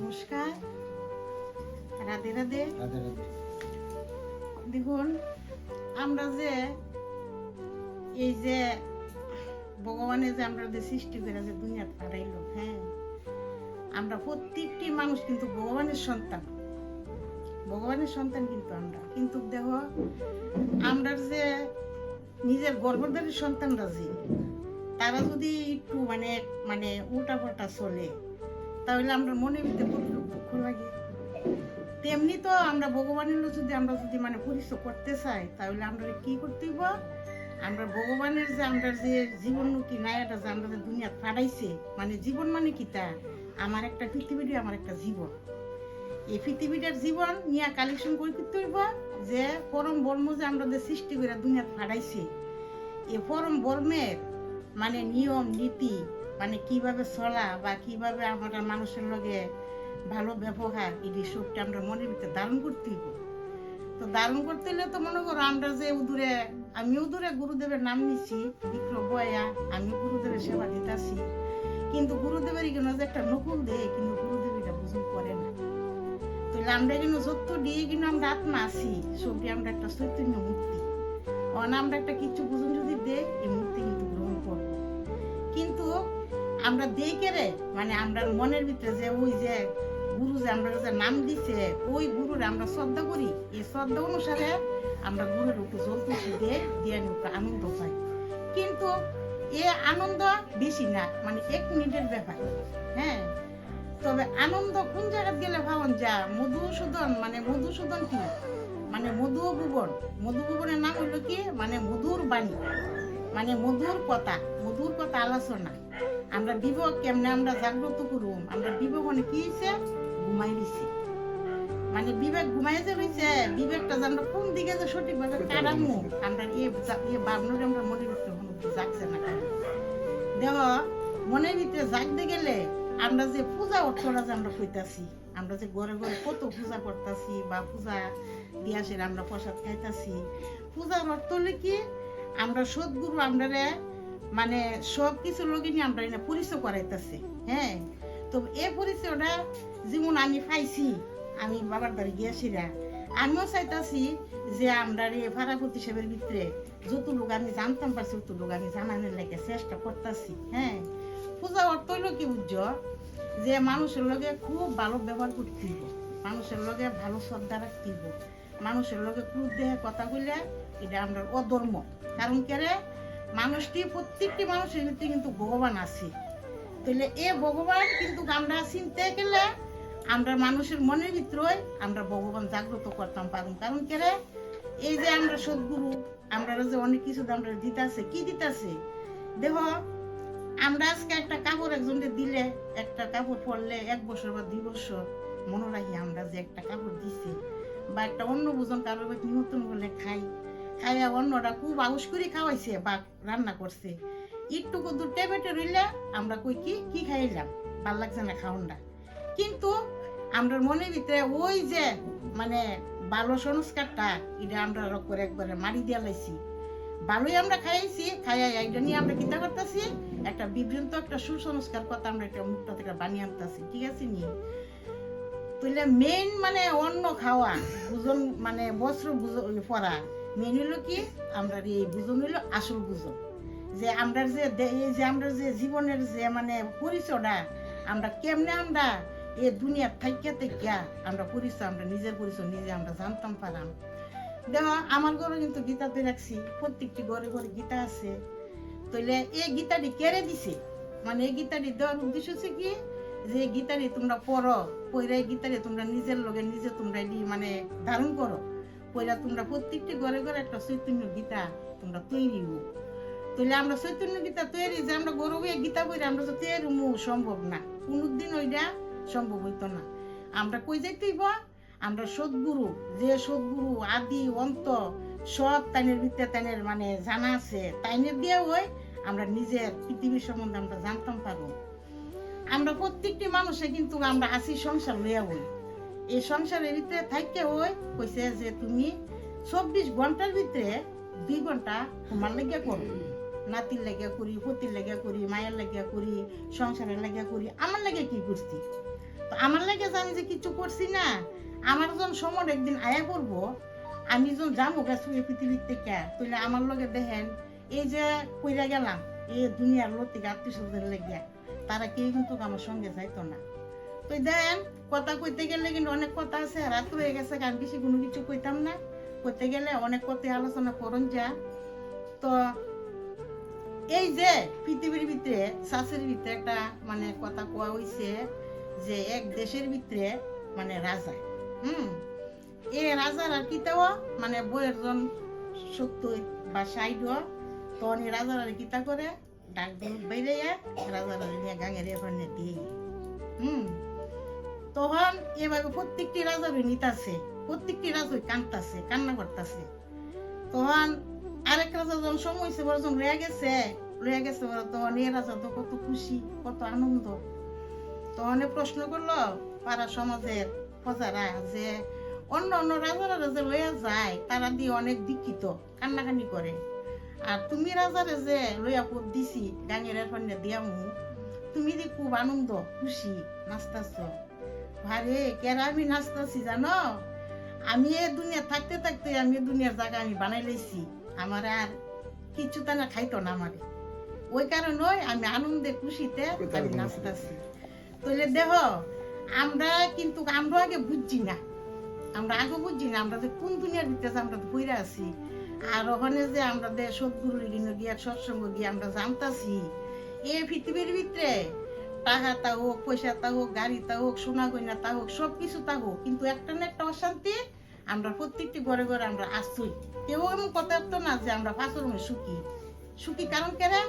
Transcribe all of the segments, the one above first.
নমস্কার। রাধে রাধে। দেখুন আমরা যে এই যে ভগবানের যে আমরা যে সৃষ্টি করে যে দুনিয়া পাঠাইলো হ্যাঁ আমরা প্রত্যেকটি মানুষ কিন্তু ভগবানের সন্তান। ভগবানের সন্তান কিন্তু আমরা। কিন্তু দেখো আমরা যে নিজের গর্ভধারী সন্তানরা যে তারা যদি একটু মানে মানে উল্টা পাল্টা চলে তাহলে আমরা মনের ভিতরে লাগে? তেমনি তো আমরা ভগবানের যদি আমরা যদি মানে পরিচয় করতে চাই, তাহলে আমরা কি করতে আমরা ভগবানের যে আমরা যে জীবন কি নায়াটা যে আমরা যে দুনিয়া ফাটাইছে মানে জীবন মানে কি তা? আমার একটা পৃথিবীরই আমার একটা জীবন। এই পৃথিবীটার জীবন নিয়ে কালেকশন করে করতে হইব? যে পরম বর্ম যে আমরা যে সৃষ্টি করে দুনিয়া ফাটাইছে এই পরম বর্মের মানে নিয়ম, নীতি মানে কীভাবে চলা বা কীভাবে আমরা মানুষের লগে ভালো ব্যবহার, এই সবটা আমরা মনের ভিতরে ধারণ করতে তো ধারণ করতে হলে তো মনে করো আমরা যে উদূরে, আমি উদূরে গুরুদেবের নাম নিচ্ছি বিক্রম বয়া, আমি গুরুদেবের সেবা দিতেছি। কিন্তু গুরুদেবের এখানে যে একটা নকুল দেয়, কিন্তু গুরুদেব এটা বুঝুন করে না। তাহলে আমরা কিন্তু যত দিয়ে কিন্তু আমরা আত্মা আছি সবটি আমরা একটা চৈতন্য মূর্তি। অন আমরা একটা কিছু বুঝুন যদি দে এই মূর্তি কিন্তু আমরা দেখে রে? মানে আমরা মনের ভিতরে যে ওই যে গুরু যে আমরা যে নাম দিছে, ওই গুরুর আমরা শ্রদ্ধা করি। এই শ্রদ্ধা অনুসারে আমরা গুরুর উপর জলতে দিয়ে দিয়ে উপর আনন্দ পাই। কিন্তু এ আনন্দ বেশি না মানে এক মিনিটের ব্যাপার। হ্যাঁ? তবে আনন্দ কোন জায়গায় গেলে ভাবন, যা মধুসূদন মানে মধুসূদন কি? মানে মধু ভুবন। মধু ভুবনের নাম হলো কি? মানে মধুর বাণী। মানে মধুর কথা মধুর কথা আলোচনা। আমরা বিবেক কেমনে আমরা জাগ্রত করুম আমরা বিবেক মানে কি হয়েছে ঘুমাই দিছি। মানে বিবেক ঘুমাই যে রয়েছে বিবেকটা যে আমরা কোন দিকে যে সঠিকভাবে কাটামু আমরা এ এ বাবনুরে আমরা মনের ভিতরে কোনো জাগছে না দেহ মনের ভিতরে জাগতে গেলে আমরা যে পূজা অর্থটা যে আমরা কইতাছি আমরা যে ঘরে ঘরে কত পূজা করতাছি বা পূজা দিয়াসের আমরা প্রসাদ খাইতাছি পূজার অর্থ হলে কি? আমরা সদ্গুরু আমরা মানে সব কিছু লোকে নিয়ে আমরা এনে পরিচয় করাইতেছে হ্যাঁ? তো এ পরিচয়টা যেমন আমি পাইছি, আমি বাবার বাড়ি গিয়েছি রা আমিও চাইতাছি যে আমরা রে ভাড়াপতি সাহেবের ভিতরে যত লোক আমি জানতাম পারছি, তত লোক আমি জানানোর লাগে চেষ্টা করতেছি হ্যাঁ? পূজা অর্থ হইল কি বুঝছ? যে মানুষের লগে খুব ভালো ব্যবহার করতে মানুষের লগে ভালো শ্রদ্ধা রাখতে মানুষের লগে ক্রুদ দেহে কথা কইলে এটা আমরা অধর্ম। কারণ কেরে মানুষটি প্রত্যেকটি মানুষের ভিতরে কিন্তু ভগবান আছে। তাহলে এ ভগবান কিন্তু আমরা চিনতে গেলে আমরা মানুষের মনের ভিতরে আমরা ভগবান জাগ্রত করতাম পারুম। কারণ কেরে এই যে আমরা সদ্গুরু, আমরা যে অনেক কিছু আমরা দিতাছে, কি দিতাছে? দেখো, আমরা আজকে একটা কাপড় একজনকে দিলে, একটা কাপড় পরলে এক বছর বা দুই বছর মনে রাখি আমরা যে একটা কাপড় দিছি, বা একটা অন্য ভোজন কারোর নিমন্ত্রণ করলে খাই। খুব আউস করে খাওয়াইছে বা রান্না করছে। টেবেটে রইলে, আমরা কই কি কি খাইলাম? ভালো লাগছে না খাওয়ানটা কিন্তু আমরা মনের ভিতরে ওই যে মানে ভালো সংস্কারটা, এটা আমরা করে একবারে মারি লাইছি। ভালোই আমরা খাইছি, খাইয়া এইটা নিয়ে আমরা করতেছি? একটা বিভ্রান্ত, একটা সুসংস্কার কথা আমরা মুখটা থেকে বানিয়ে আনতেছি, ঠিক আছে নি? তাহলে মেইন মানে অন্ন খাওয়া বুজন মানে বস্ত্র পরা। মেইন হলো কি আমরা এই বুজন হলো আসল বুজন যে আমরা যে এই যে আমরা যে জীবনের যে মানে পরিচয়টা আমরা কেমনে আমরা এ দুনিয়ার থাইকা থেকে আমরা পরিচয়, আমরা নিজের পরিচয় নিজে আমরা জানতাম পারাম দেখো, আমার ঘরে কিন্তু গীতাতে রাখছি, প্রত্যেকটি ঘরে ঘরে গীতা আছে। তাহলে এই গীতাটি কেড়ে দিছে? মানে এই গীতাটি দেওয়ার উদ্দেশ্য হচ্ছে কি, যে গীতাটি তোমরা পড়ো পড়ে গীতাটি তোমরা নিজের লগে নিজে তোমরা মানে ধারণ করো। পড়া তোমরা প্রত্যেকটি ঘরে ঘরে একটা চৈতন্য গীতা তোমরা তৈরি হো তাহলে আমরা চৈতন্য গীতা তৈরি যে আমরা গৌরবে গীতা বই আমরা তো তৈরি সম্ভব না। কোনোদিন ওইটা সম্ভব হইতো না। আমরা কই যাইতেইব আমরা সদ্গুরু, যে সদ্গুরু, আদি, অন্ত, সব তাইনের ভিতরে তাইনের মানে জানা আছে, তাইনের দিয়ে ওই আমরা নিজের পৃথিবীর সম্বন্ধে আমরা জানতাম পারব। আমরা প্রত্যেকটি মানুষে কিন্তু আমরা আসি সংসার লইয়া হই এই সংসারের ভিতরে থাকতে হই কইছে যে তুমি চব্বিশ ঘণ্টার ভিতরে দুই ঘণ্টা তোমার লেগে করো। নাতির লেগে করি, পতির লেগে করি, মায়ের লেগে করি, সংসারের লেগে করি, আমার লেগে কি করছি? তো আমার লাগে আমি যে কিছু করছি না, আমার যখন সময় একদিন আয়া পড়ব আমি যখন যাব গেছি এই পৃথিবীর থেকে, তাহলে আমার লগে দেখেন, এই যে কইরা গেলাম, এই দুনিয়ার লতি আত্মীয় স্বজন লেগে, তারা কেউ কিন্তু আমার সঙ্গে যাইতো না। তো দেন, কথা কইতে গেলে কিন্তু অনেক কথা আছে রাত হয়ে গেছে আমি বেশি কোনো কিছু কইতাম না। কইতে গেলে অনেক কথাই আলোচনা করুন যা। তো এই যে পৃথিবীর ভিতরে শাসের ভিতরে একটা মানে কথা কোয়া হইছে যে এক দেশের ভিতরে মানে রাজা, হুম? এ রাজার আর কিতাও মানে বইয়ের জন সত্তর বা ষাট তখন এই রাজার আর কিতা করে? ডাক দিয়ে বাইরে রাজার নিয়ে গাঙের এখানে দিয়ে হুম? তখন এভাবে প্রত্যেকটি রাজার নিতাছে, প্রত্যেকটি রাজাই কান্তাছে কান্না করতেছে। তখন আরেক রাজা যখন সময় হয়েছে বড় যখন রয়ে গেছে রয়ে গেছে বড় তখন এ রাজা তো কত খুশি, কত আনন্দ। তখন প্রশ্ন করল পাড়া সমাজের প্রজারা যে অন্য অন্য রাজারা যে লইয়া যায়, তারা দিয়ে অনেক দীক্ষিত কান্নাকানি করে। আর তুমি রাজারে যে লইয়া পদ দিছি গাঙের এখানে দিয়ামু তুমি দি খুব আনন্দ, খুশি, নাচতাছ। ভারে কেরা আমি নাচতাছি জানো? আমি এ দুনিয়া থাকতে থাকতে আমি এ দুনিয়ার জায়গা আমি বানাই লইছি আমার আর কিছু তা না খাইতো না আমারে। ওই কারণে আমি আনন্দে খুশিতে আমি নাচতাছি তাহলে দেহ আমরা কিন্তু আমরা আগে বুঝছি না। আমরা আগে বুঝছি না আমরা যে কোন দুনিয়ার ভিতরে আমরা ঘুরে আছি। আর ওখানে যে আমরা যে সদ্গুরু গিয়ে গিয়া সৎসঙ্গ গিয়ে আমরা জানতাছি এই পৃথিবীর ভিতরে টাকা তা হোক পয়সা তা হোক গাড়ি তা হোক সোনা গয়না তা হোক সব কিছু তা হোক কিন্তু একটা না একটা অশান্তি, আমরা প্রত্যেকটি ঘরে ঘরে আমরা আসছই কেউ এমন কথা তো না যে আমরা ফাঁসর সুখী। সুখী কারণ কেরা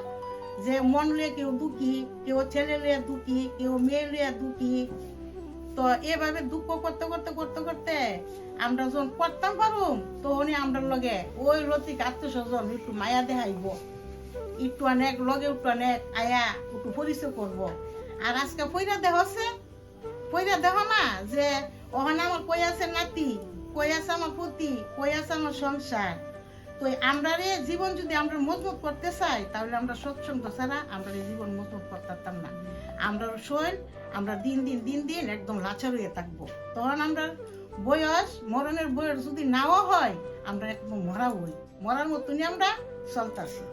যে মন লিয়ে কেউ দুঃখী, কেউ ছেলে লিয়ে দুঃখী, কেউ মেয়ে লিয়ে দুঃখী। তো এভাবে দুঃখ করতে করতে করতে করতে আমরা যখন করতাম পারুম, তখনই আমরা লগে ওই রতিক আত্মীয় স্বজন একটু মায়া দেখাইব। একটু অনেক লগে একটু অনেক আয়া একটু পরিচয় করব। আর আজকে পয়রা দেহছে পয়রা দেহ না যে ওখানে আমার কই আছে নাতি, কই আছে আমার পুতি, কই আছে আমার সংসার। তো আমরা রে জীবন যদি আমরা মজবুত করতে চাই, তাহলে আমরা সৎসঙ্গ ছাড়া আমরা জীবন মজবুত করতে পারতাম না। আমরা শৈল আমরা দিন দিন দিন দিন একদম লাচার হয়ে থাকব। তখন আমরা বয়স, মরণের বয়স যদি নাও হয়, আমরা একদম মরা হই। মরার মতনই আমরা চলতাছি।